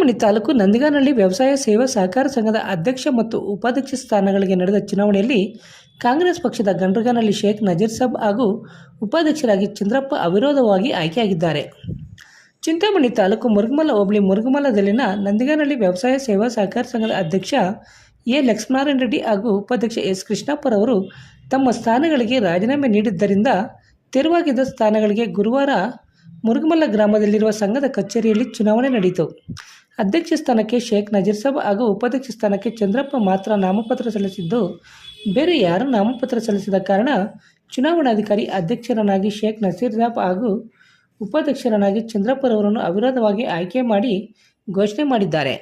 ಚಿಂತಾಮಣಿ ತಾಲೂಕು ನಂದಿಗಾನಹಳ್ಳಿ ವ್ಯವಸಾಯ ಸೇವಾ ಸಹಕಾರ ಸಂಘದ ಅಧ್ಯಕ್ಷ ಮತ್ತು ಉಪಾಧ್ಯಕ್ಷ ಸ್ಥಾನಗಳಿಗೆ ನಡೆದ ಚುನಾವಣೆಯಲ್ಲಿ ಕಾಂಗ್ರೆಸ್ ಪಕ್ಷದ ಗಂಡ್ರಗಾನಹಳ್ಳಿ ಶೇಖ್ ನಜೀರ್ ಸಾಬ್ ಹಾಗೂ ಉಪಾಧ್ಯಕ್ಷರಾಗಿ ಚಂದ್ರಪ್ಪ ಅವಿರೋಧವಾಗಿ ಆಯ್ಕೆಯಾಗಿದ್ದಾರೆ. ಚಿಂತಾಮಣಿ ತಾಲೂಕು ಮುರುಗಮಲ ಹೋಬಳಿ ಮುರುಗಮಲದಲ್ಲಿನ ನಂದಿಗಾನಹಳ್ಳಿ ವ್ಯವಸಾಯ ಸೇವಾ ಸಹಕಾರ ಸಂಘದ ಅಧ್ಯಕ್ಷ ಎ ಲಕ್ಷ್ಮಣಾರಾಯಣ ರೆಡ್ಡಿ ಹಾಗೂ ಉಪಾಧ್ಯಕ್ಷ ಎಸ್ ಕೃಷ್ಣಪ್ಪರವರು ತಮ್ಮ ಸ್ಥಾನಗಳಿಗೆ ರಾಜೀನಾಮೆ ನೀಡಿದ್ದರಿಂದ ತೆರವಾಗಿದ್ದ ಸ್ಥಾನಗಳಿಗೆ ಗುರುವಾರ ಮುರುಗಮಲ್ಲ ಗ್ರಾಮದಲ್ಲಿರುವ ಸಂಘದ ಕಚೇರಿಯಲ್ಲಿ ಚುನಾವಣೆ ನಡೆಯಿತು. ಅಧ್ಯಕ್ಷ ಸ್ಥಾನಕ್ಕೆ ಶೇಖ್ ನಜೀರ್ ಸಾಬ್ ಹಾಗೂ ಉಪಾಧ್ಯಕ್ಷ ಸ್ಥಾನಕ್ಕೆ ಚಂದ್ರಪ್ಪ ಮಾತ್ರ ನಾಮಪತ್ರ ಸಲ್ಲಿಸಿದ್ದು. ಬೇರೆ ಯಾರೂ ನಾಮಪತ್ರ ಸಲ್ಲಿಸಿದ ಕಾರಣ ಚುನಾವಣಾಧಿಕಾರಿ ಅಧ್ಯಕ್ಷರನ್ನಾಗಿ ಶೇಖ್ ನಸೀರ್ ಸಾಬ್ ಹಾಗೂ ಉಪಾಧ್ಯಕ್ಷರನ್ನಾಗಿ ಚಂದ್ರಪ್ಪರವರನ್ನು ಅವಿರೋಧವಾಗಿ ಆಯ್ಕೆ ಮಾಡಿ ಘೋಷಣೆ ಮಾಡಿದ್ದಾರೆ.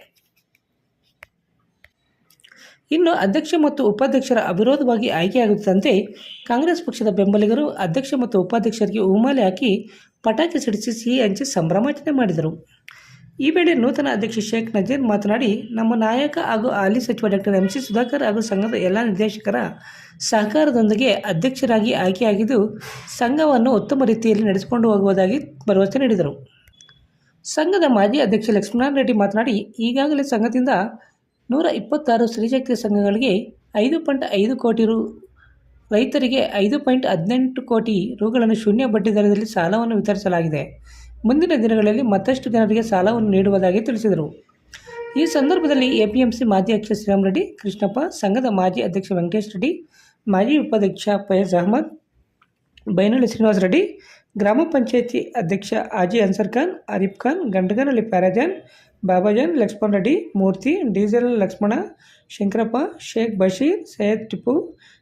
ಇನ್ನು ಅಧ್ಯಕ್ಷ ಮತ್ತು ಉಪಾಧ್ಯಕ್ಷರ ಅವಿರೋಧವಾಗಿ ಆಯ್ಕೆಯಾಗುತ್ತಂತೆ ಕಾಂಗ್ರೆಸ್ ಪಕ್ಷದ ಬೆಂಬಲಿಗರು ಅಧ್ಯಕ್ಷ ಮತ್ತು ಉಪಾಧ್ಯಕ್ಷರಿಗೆ ಉಮಾಲೆ ಹಾಕಿ ಪಟಾಕಿ ಸಿಡಿಸಿ ಸಿಹಿ ಹಂಚಿ ಸಂಭ್ರಮಾಚರಣೆ ಮಾಡಿದರು. ಈ ವೇಳೆ ನೂತನ ಅಧ್ಯಕ್ಷ ಶೇಖ್ ನಜೀರ್ ಮಾತನಾಡಿ, ನಮ್ಮ ನಾಯಕ ಹಾಗೂ ಹಾಲಿ ಸಚಿವ ಡಾಕ್ಟರ್ ಎಂ ಸಿ ಸುಧಾಕರ್ ಹಾಗೂ ಸಂಘದ ಎಲ್ಲ ನಿರ್ದೇಶಕರ ಸಹಕಾರದೊಂದಿಗೆ ಅಧ್ಯಕ್ಷರಾಗಿ ಆಯ್ಕೆಯಾಗಿದ್ದು, ಸಂಘವನ್ನು ಉತ್ತಮ ರೀತಿಯಲ್ಲಿ ನಡೆಸಿಕೊಂಡು ಹೋಗುವುದಾಗಿ ಭರವಸೆ ನೀಡಿದರು. ಸಂಘದ ಮಾಜಿ ಅಧ್ಯಕ್ಷ ಲಕ್ಷ್ಮೀನಾರಾಯಣ ರೆಡ್ಡಿ ಮಾತನಾಡಿ, ಈಗಾಗಲೇ ಸಂಘದಿಂದ ನೂರ ಇಪ್ಪತ್ತಾರು ಸ್ತ್ರೀಶಕ್ತಿ ಸಂಘಗಳಿಗೆ ಐದು ಪಾಯಿಂಟ್ ಐದು ಕೋಟಿ ರು, ರೈತರಿಗೆ ಐದು ಪಾಯಿಂಟ್ ಹದಿನೆಂಟು ಕೋಟಿ ರುಗಳನ್ನು ಶೂನ್ಯ ಬಡ್ಡಿ ದರದಲ್ಲಿ ಸಾಲವನ್ನು ವಿತರಿಸಲಾಗಿದೆ. ಮುಂದಿನ ದಿನಗಳಲ್ಲಿ ಮತ್ತಷ್ಟು ಜನರಿಗೆ ಸಾಲವನ್ನು ನೀಡುವುದಾಗಿ ತಿಳಿಸಿದರು. ಈ ಸಂದರ್ಭದಲ್ಲಿ ಎಪಿಎಂಸಿ ಮಾಜಿ ಅಧ್ಯಕ್ಷ ಶ್ರೀರಾಮ್ ರೆಡ್ಡಿ, ಕೃಷ್ಣಪ್ಪ, ಸಂಘದ ಮಾಜಿ ಅಧ್ಯಕ್ಷ ವೆಂಕಟೇಶ್ ರೆಡ್ಡಿ, ಮಾಜಿ ಉಪಾಧ್ಯಕ್ಷ ಪಯಸ್ ಅಹಮದ್, ಬೈನಳ್ಳಿ ಶ್ರೀನಿವಾಸ ರೆಡ್ಡಿ, ಗ್ರಾಮ ಪಂಚಾಯಿತಿ ಅಧ್ಯಕ್ಷ Haji Ansar Khan Arif Khan, Gandaganahalli Pyarajan, Babajan, Lakshman Reddy, Murthy diesel Lakshmana, Shankarappa, Sheikh Basheer, Syed Tippu,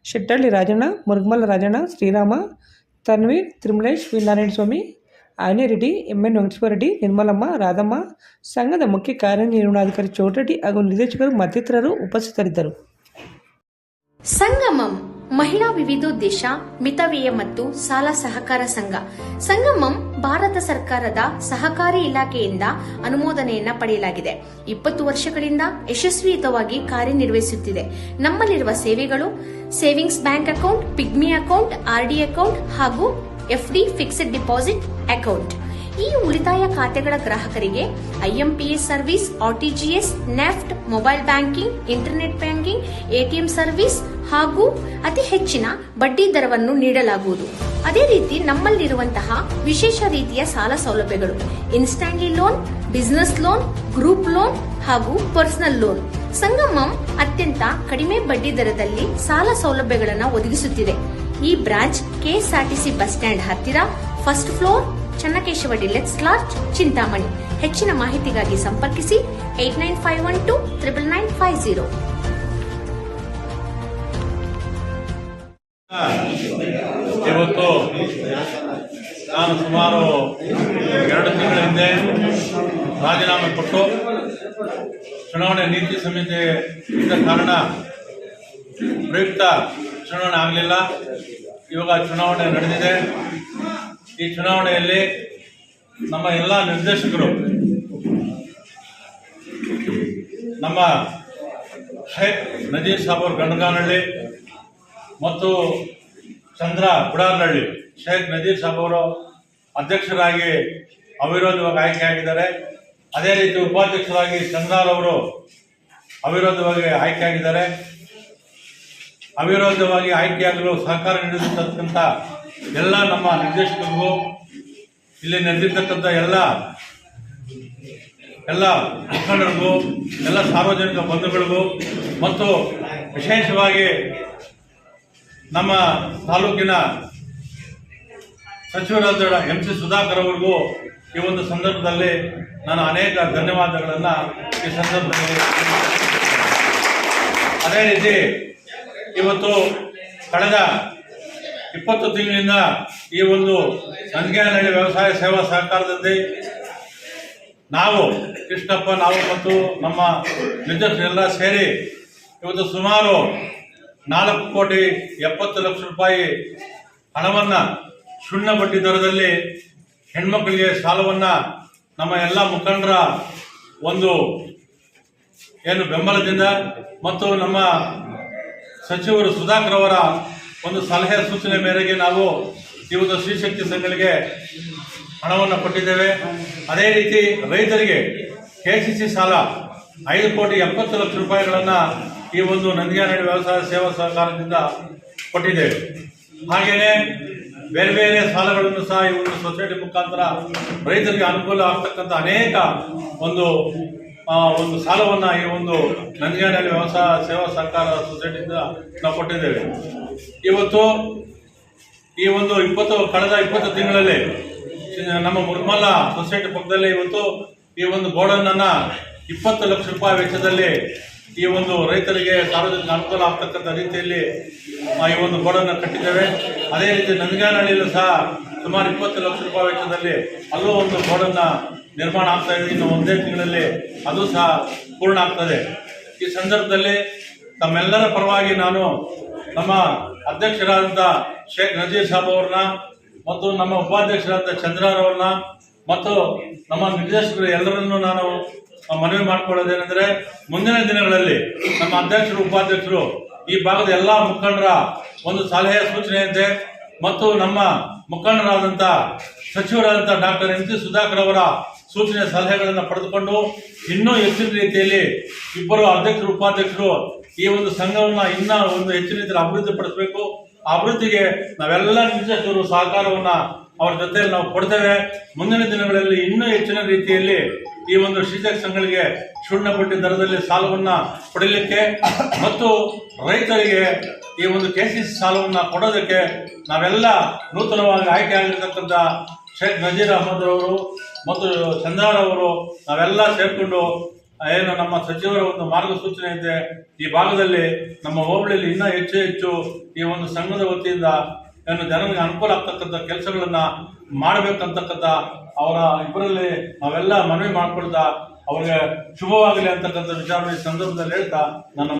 Shettalli Rajanna Murugamal Rajanna, Srirama, Tanveer, Tirumalesh, V Narayana Swamy Anereddy M N Venkateshwarareddy Nirmalamma, Radhamma ಸಂಘದ ಮುಖ್ಯ ಕಾರ್ಯನಿರ್ವಹಣಾಧಿಕಾರಿ ಚೌಡರೆಡ್ಡಿ ಹಾಗೂ ನಿರ್ದೇಶಕರು ಮತ್ತಿತರರು ಉಪಸ್ಥಿತರಿದ್ದರು. ಸಂಗಮಂ ಮಹಿಳಾ ವಿವಿಧೋದ್ದೇಶ, ಮಿತವ್ಯಯ ಮತ್ತು ಸಾಲ ಸಹಕಾರ ಸಂಘ. ಸಂಗಮಂ ಭಾರತ ಸರ್ಕಾರದ ಸಹಕಾರಿ ಇಲಾಖೆಯಿಂದ ಅನುಮೋದನೆಯನ್ನ ಪಡೆಯಲಾಗಿದೆ. ಇಪ್ಪತ್ತು ವರ್ಷಗಳಿಂದ ಯಶಸ್ವಿಯುತವಾಗಿ ಕಾರ್ಯನಿರ್ವಹಿಸುತ್ತಿದೆ. ನಮ್ಮಲ್ಲಿರುವ ಸೇವೆಗಳು savings bank account, pigmy account RD account ಹಾಗೂ ಎಫ್ಡಿ ಫಿಕ್ಸೆಡ್ ಡಿಪಾಸಿಟ್ ಅಕೌಂಟ್. ಈ ಉಳಿತಾಯ ಖಾತೆಗಳ ಗ್ರಾಹಕರಿಗೆ IMPS service RTGS NEFT, mobile banking, internet banking ATM service ಹಾಗೂ ಅತಿ ಹೆಚ್ಚಿನ ಬಡ್ಡಿ ದರವನ್ನು ನೀಡಲಾಗುವುದು. ಅದೇ ರೀತಿ ನಮ್ಮಲ್ಲಿರುವಂತಹ ವಿಶೇಷ ರೀತಿಯ ಸಾಲ ಸೌಲಭ್ಯಗಳು. Instantly loan, business loan, group loan ಹಾಗೂ ಪರ್ಸನಲ್ ಲೋನ್. ಸಂಗಮಂ ಅತ್ಯಂತ ಕಡಿಮೆ ಬಡ್ಡಿ ದರದಲ್ಲಿ ಸಾಲ ಸೌಲಭ್ಯಗಳನ್ನು ಒದಗಿಸುತ್ತಿದೆ. ಈ ಬ್ರಾಂಚ್ ಕೆಎಸ್ಆರ್ಟಿಸಿ ಬಸ್ ಸ್ಟ್ಯಾಂಡ್ ಹತ್ತಿರ, first floor, Channakeshava deluxe lodge Chintamani. ಹೆಚ್ಚಿನ ಮಾಹಿತಿಗಾಗಿ ಸಂಪರ್ಕಿಸಿ eight nine five one two triple nine five zero. ಇವತ್ತು ನಾನು ಸುಮಾರು ಎರಡು ತಿಂಗಳ ಹಿಂದೆ ರಾಜೀನಾಮೆ ಕೊಟ್ಟು ಚುನಾವಣೆ ನೀತಿ ಸಂಹಿತೆ ಇದ್ದ ಕಾರಣ ಪ್ರಯುಕ್ತ ಚುನಾವಣೆ ಆಗಲಿಲ್ಲ. ಇವಾಗ ಚುನಾವಣೆ ನಡೆದಿದೆ. ಈ ಚುನಾವಣೆಯಲ್ಲಿ ನಮ್ಮ ಎಲ್ಲ ನಿರ್ದೇಶಕರು, ನಮ್ಮ ಶೇಖ್ ನಜೀರ್ ಸಾಬ್ ಅವ್ರ ಗಂಡಗಾನಹಳ್ಳಿ ಮತ್ತು ಚಂದ್ರ ಬುಡಾರ್ನಹಳ್ಳಿ ಶೇಖ್ ನಜೀರ್ ಸಾಬ್ ಅವರು ಅಧ್ಯಕ್ಷರಾಗಿ ಅವಿರೋಧವಾಗಿ ಆಯ್ಕೆಯಾಗಿದ್ದಾರೆ ಅದೇ ರೀತಿ ಉಪಾಧ್ಯಕ್ಷರಾಗಿ ಚಂದ್ರಾಲ್ ಅವರು ಅವಿರೋಧವಾಗಿ ಆಯ್ಕೆಯಾಗಿದ್ದಾರೆ ಅವಿರೋಧವಾಗಿ ಆಯ್ಕೆಯಾಗಲು ಸಹಕಾರ ನೀಡಿರ್ತಕ್ಕಂಥ ಎಲ್ಲ ನಮ್ಮ ನಿರ್ದೇಶಕರಿಗೂ ಇಲ್ಲಿ ನಡೆದಿರ್ತಕ್ಕಂಥ ಎಲ್ಲ ಎಲ್ಲ ಮುಖಂಡರಿಗೂ ಎಲ್ಲ ಸಾರ್ವಜನಿಕ ಬಂಧುಗಳಿಗೂ ಮತ್ತು ವಿಶೇಷವಾಗಿ ನಮ್ಮ ತಾಲೂಕಿನ ಸಚಿವರಾದ ಎಂ ಸಿ ಸುಧಾಕರ್ ಅವರಿಗೂ ಈ ಒಂದು ಸಂದರ್ಭದಲ್ಲಿ ನಾನು ಅನೇಕ ಧನ್ಯವಾದಗಳನ್ನು ಈ ಸಂದರ್ಭದಲ್ಲಿ ಅದೇ ರೀತಿ ಇವತ್ತು ಕಳೆದ ಇಪ್ಪತ್ತು ತಿಂಗಳಿಂದ ಈ ಒಂದು ನಂಜನಹಳ್ಳಿ ವ್ಯವಸಾಯ ಸೇವಾ ಸಹಕಾರದಲ್ಲಿ ನಾವು ಕೃಷ್ಣಪ್ಪ, ನಾವು ಮತ್ತು ನಮ್ಮ ಎಲ್ಲ ಸೇರಿ ಇವತ್ತು ಸುಮಾರು ನಾಲ್ಕು ಕೋಟಿ ಎಪ್ಪತ್ತು ಲಕ್ಷ ರೂಪಾಯಿ ಹಣವನ್ನು ಶೂನ್ಯ ಬಡ್ಡಿ ದರದಲ್ಲಿ ಹೆಣ್ಮಕ್ಕಳಿಗೆ ಸಾಲವನ್ನು ನಮ್ಮ ಎಲ್ಲ ಮುಖಂಡರ ಒಂದು ಏನು ಬೆಂಬಲದಿಂದ ಮತ್ತು ನಮ್ಮ ಸಚಿವರು ಸುಧಾಕರ್ ಅವರ ಒಂದು ಸಲಹೆ ಸೂಚನೆ ಮೇರೆಗೆ ನಾವು ಇವತ್ತು ಶ್ರೀಶಕ್ತಿ ಸಂಘಗಳಿಗೆ ಹಣವನ್ನು ಕೊಟ್ಟಿದ್ದೇವೆ. ಅದೇ ರೀತಿ ರೈತರಿಗೆ ಕೆ ಸಾಲ ಐದು ಕೋಟಿ ಎಪ್ಪತ್ತು ಲಕ್ಷ ರೂಪಾಯಿಗಳನ್ನು ಈ ಒಂದು ನಂದಿಗಾನಹಳ್ಳಿ ವ್ಯವಸಾಯ ಸೇವಾ ಸಹಕಾರದಿಂದ ಕೊಟ್ಟಿದ್ದೇವೆ. ಹಾಗೆಯೇ ಬೇರೆ ಬೇರೆ ಸಾಲಗಳನ್ನು ಸಹ ಈ ಒಂದು ಸೊಸೈಟಿ ಮುಖಾಂತರ ರೈತರಿಗೆ ಅನುಕೂಲ ಆಗ್ತಕ್ಕಂಥ ಅನೇಕ ಒಂದು ಒಂದು ಸಾಲವನ್ನು ಈ ಒಂದು ನಂಜನಹಳ್ಳಿ ವ್ಯವಸಾಯ ಸೇವಾ ಸಹಕಾರ ಸೊಸೈಟಿಯಿಂದ ನಾವು ಕೊಟ್ಟಿದ್ದೇವೆ. ಇವತ್ತು ಈ ಒಂದು ಇಪ್ಪತ್ತು, ಕಳೆದ ಇಪ್ಪತ್ತು ತಿಂಗಳಲ್ಲಿ, ನಮ್ಮ ಮುರ್ಮಲ ಸೊಸೈಟಿ ಪಕ್ಕದಲ್ಲಿ ಇವತ್ತು ಈ ಒಂದು ಬೋರ್ಡನ್ನ ಇಪ್ಪತ್ತು ಲಕ್ಷ ರೂಪಾಯಿ ವೆಚ್ಚದಲ್ಲಿ ಈ ಒಂದು ರೈತರಿಗೆ ಸಾರ್ವಜನಿಕ ಅನುಕೂಲ ಆಗ್ತಕ್ಕಂಥ ರೀತಿಯಲ್ಲಿ ಈ ಒಂದು ಗೋಡನ್ನು ಕಟ್ಟಿದ್ದೇವೆ. ಅದೇ ರೀತಿ ನಂಜನಹಳ್ಳಿಯಲ್ಲೂ ಸಹ ಸುಮಾರು ಇಪ್ಪತ್ತು ಲಕ್ಷ ರೂಪಾಯಿ ವೆಚ್ಚದಲ್ಲಿ ಅಲ್ಲೂ ಒಂದು ಗೋಡನ್ನ ನಿರ್ಮಾಣ ಆಗ್ತಾ ಇದೆ ಇನ್ನು ಒಂದೇ ತಿಂಗಳಲ್ಲಿ ಅದು ಸಹ ಪೂರ್ಣ ಆಗ್ತದೆ. ಈ ಸಂದರ್ಭದಲ್ಲಿ ತಮ್ಮೆಲ್ಲರ ಪರವಾಗಿ ನಾನು ನಮ್ಮ ಅಧ್ಯಕ್ಷರಾದಂಥ ಶೇಖ್ ನಜೀರ್ ಸಾಬ್ ಅವ್ರನ್ನ ಮತ್ತು ನಮ್ಮ ಉಪಾಧ್ಯಕ್ಷರಾದ ಚಂದ್ರರವ್ರನ್ನ ಮತ್ತು ನಮ್ಮ ನಿರ್ದೇಶಕರು ಎಲ್ಲರನ್ನೂ ನಾನು ಮನವಿ ಮಾಡಿಕೊಳ್ಳೋದೇನೆಂದರೆ ಮುಂದಿನ ದಿನಗಳಲ್ಲಿ ನಮ್ಮ ಅಧ್ಯಕ್ಷರು, ಉಪಾಧ್ಯಕ್ಷರು ಈ ಭಾಗದ ಎಲ್ಲ ಮುಖಂಡರ ಒಂದು ಸಲಹೆ ಸೂಚನೆಯಂತೆ ಮತ್ತು ನಮ್ಮ ಮುಖಂಡರಾದಂಥ ಸಚಿವರಾದಂಥ ಡಾಕ್ಟರ್ ಎಂ ಸುಧಾಕರ್ ಅವರ ಸೂಚನೆ ಸಲಹೆಗಳನ್ನು ಪಡೆದುಕೊಂಡು ಇನ್ನೂ ಹೆಚ್ಚಿನ ರೀತಿಯಲ್ಲಿ ಇಬ್ಬರು ಅಧ್ಯಕ್ಷರು, ಉಪಾಧ್ಯಕ್ಷರು ಈ ಒಂದು ಸಂಘವನ್ನು ಇನ್ನ ಒಂದು ಹೆಚ್ಚಿನ ರೀತಿಯಲ್ಲಿ ಅಭಿವೃದ್ಧಿ ಪಡಿಸಬೇಕು. ಅಭಿವೃದ್ಧಿಗೆ ನಾವೆಲ್ಲ ನಿರ್ದೇಶಕರು ಸಹಕಾರವನ್ನು ಅವರ ಜೊತೆಯಲ್ಲಿ ನಾವು ಕೊಡ್ತೇವೆ. ಮುಂದಿನ ದಿನಗಳಲ್ಲಿ ಇನ್ನೂ ಹೆಚ್ಚಿನ ರೀತಿಯಲ್ಲಿ ಈ ಒಂದು ಶಿಕ್ಷಕ ಸಂಘಗಳಿಗೆ ಶೂನ್ಯ ಬಡ್ಡಿ ದರದಲ್ಲಿ ಸಾಲವನ್ನು ಪಡೆಯಲಿಕ್ಕೆ ಮತ್ತು ರೈತರಿಗೆ ಈ ಒಂದು ಕೆ ಸಿ ಸಿ ಸಾಲವನ್ನ ಕೊಡೋದಕ್ಕೆ ನಾವೆಲ್ಲ ನೂತನವಾಗಿ ಆಯ್ಕೆ ಆಗಿರ್ತಕ್ಕಂಥ ಶೇಖ್ ನಜೀರ್ ಅಹಮದ್ ಅವರು ಮತ್ತು ಚಂದಾರ್ ಅವರು ನಾವೆಲ್ಲ ಸೇರಿಕೊಂಡು ಏನು ನಮ್ಮ ಸಚಿವರ ಒಂದು ಮಾರ್ಗಸೂಚನೆ ಇದೆ. ಈ ಭಾಗದಲ್ಲಿ ನಮ್ಮ ಹೋಬಳಿಯಲ್ಲಿ ಇನ್ನೂ ಹೆಚ್ಚು ಹೆಚ್ಚು ಈ ಒಂದು ಸಂಘದ ವತಿಯಿಂದ ಏನು ಜನರಿಗೆ ಅನುಕೂಲ ಆಗ್ತಕ್ಕಂಥ ಕೆಲಸಗಳನ್ನು ಮಾಡಬೇಕಂತಕ್ಕಂಥ ಅವರ ಇಬ್ಬರಲ್ಲಿ ನಾವೆಲ್ಲ ಮನವಿ ಮಾಡಿಕೊಳ್ತಾ, ಅವ್ರಿಗೆ ಶುಭವಾಗಲಿ ಅಂತಕ್ಕಂಥ ವಿಚಾರ ಈ ಸಂದರ್ಭದಲ್ಲಿ ಹೇಳ್ತಾ ನನ್ನ